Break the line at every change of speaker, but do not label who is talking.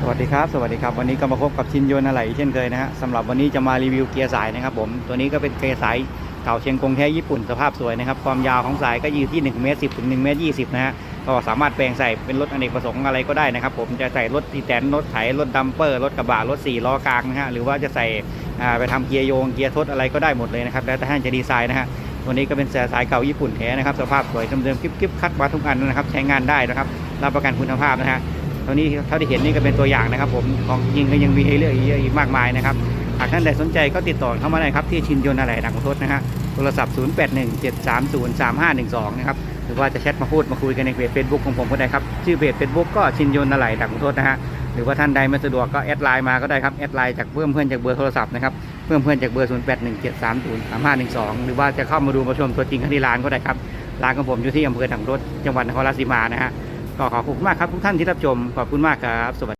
สวัสดีครับ สวัสดีครับ วันนี้ก็มาพบกับชินยนอะไรเช่นเคยนะฮะสำหรับวันนี้จะมารีวิวเกียร์สายนะครับผมตัวนี้ก็เป็นเกียร์สายเก่าเชียงกงแท้ญี่ปุ่นสภาพสวยนะครับความยาวของสายก็อยู่ที่1เมตร10ถึง1เมตร20นะฮะก็สามารถแปลงใส่เป็นรถอเนกประสงค์อะไรก็ได้นะครับผมจะใส่รถตีแตนรถไถรถดัมเปอร์รถกระบะรถ4ล้อกลางนะฮะหรือว่าจะใส่ไปทำเกียร์โยงเกียร์ทดอะไรก็ได้หมดเลยนะครับแล้วแต่ท่านจะดีไซน์นะฮะตัวนี้ก็เป็นสายเก่าญี่ปุ่นแท้นะครับสภาพสวยเดิมๆกิ๊บๆคัดมาทุกอันนะครับใช้งานได้นะครับรับประกันคุณภาพนะฮะ ตัวนี้เท่าที่เห็นนี่ก็เป็นตัวอย่างนะครับ ผมของจริงก็ยังมีให้เลือกอีกเยอะอีกมากมายนะครับหากท่านใดสนใจก็ติดต่อเข้ามาได้ครับที่ชินยนอะไรดังขอโทษนะฮะโทรศัพท์ 0817303512 นะครับหรือว่าจะแชทมาพูดมาคุยกันในเพจเฟซบุ๊กของผมก็ได้ครับชื่อเพจเฟซบุ๊กก็ชินยนอะไรดังขอโทษนะฮะหรือว่าท่านใดไม่สะดวกก็แอดไลน์มาก็ได้ครับแอดไลน์จากเพิ่มเพื่อนจากเบอร์โทรศัพท์นะครับเพิ่มเพื่อนจากเบอร์ 0817303512 หรือว่าจะเข้ามาดูมาชมตัวจริงที่ร้านก็ได้ครับร้านของผมอยู่ที่อำเภอดังรถจังหวัดนครราชสีมานะฮะ ก็ขอบคุณมากครับทุกท่านที่รับชมขอบคุณมากครับสวัสดี